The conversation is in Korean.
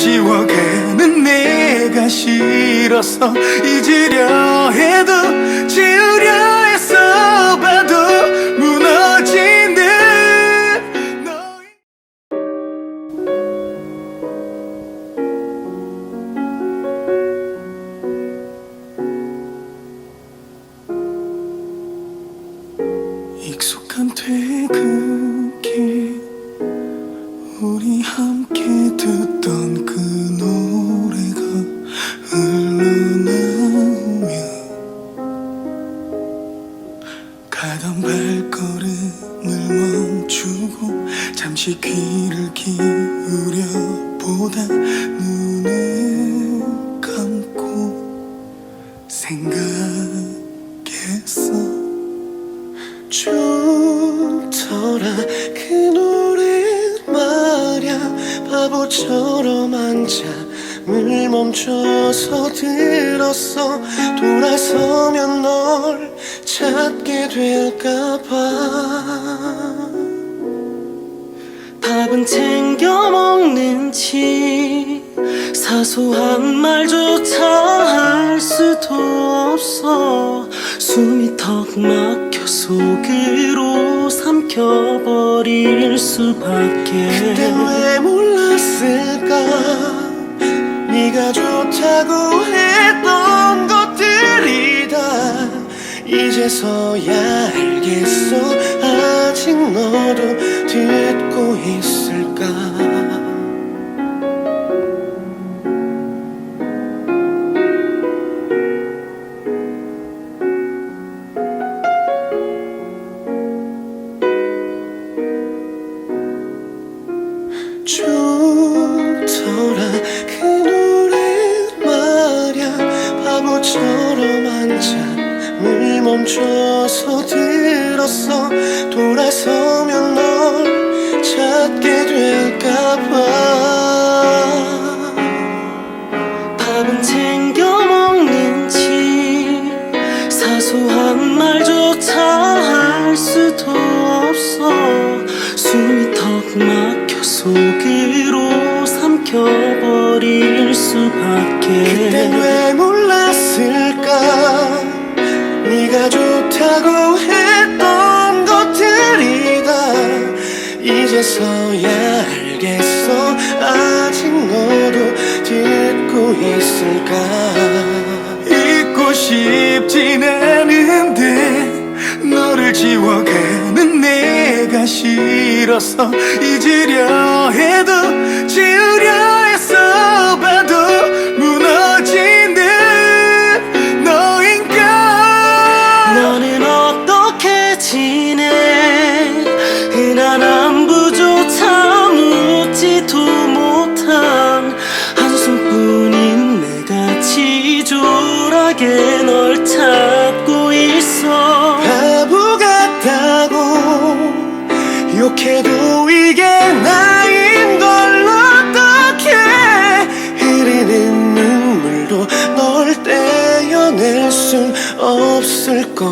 지워가는 내가 싫어서 잊으려 해도 지우려 했어 봐도 무너진 듯 너의 익숙한 퇴근길 함께 듣던 그 노래가 흘러나오면 가던 발걸음을 멈추고 잠시 귀를 기울여 보다 눈을 감고 생각했어. 좋더라 바보처럼 앉아 물 멈춰서 들었어. 돌아서면 널 찾게 될까봐. 밥은 챙겨 먹는지 사소한 말조차 할 수도 없어. 숨이 턱 막혀 속으로 삼켜버릴 수밖에 몰랐을까? 네가 좋다고 했던 것들이 다 이제서야 알겠어. 아직 너도 듣고 있을까 좋더라. 그 노래 말야 바보처럼 물 멈춰서 들었어. 돌아서면 널 찾게 될까봐. 밥은 챙겨 먹는지 사소한 말조차 할 수도 없어. 숨이 턱 막혀 속으로 삼켜버릴 수밖에. 그땐 왜 몰랐을까? 네가 좋다고 했던 것들이 다. 이제서야 알겠어. 아직 너도 듣고 있을까? 잊고 않 싫어서 잊으려 해도 지우려 했어 봐도 무너진 듯 너인가 너는 어떻게 지내? 흔한 안부조차 묻지도 못한 한숨뿐인 내가 지졸하게 널 찾고 욕해도 이게 나인 걸 어떻게 흐르는 눈물도 널 떼어낼 순 없을 것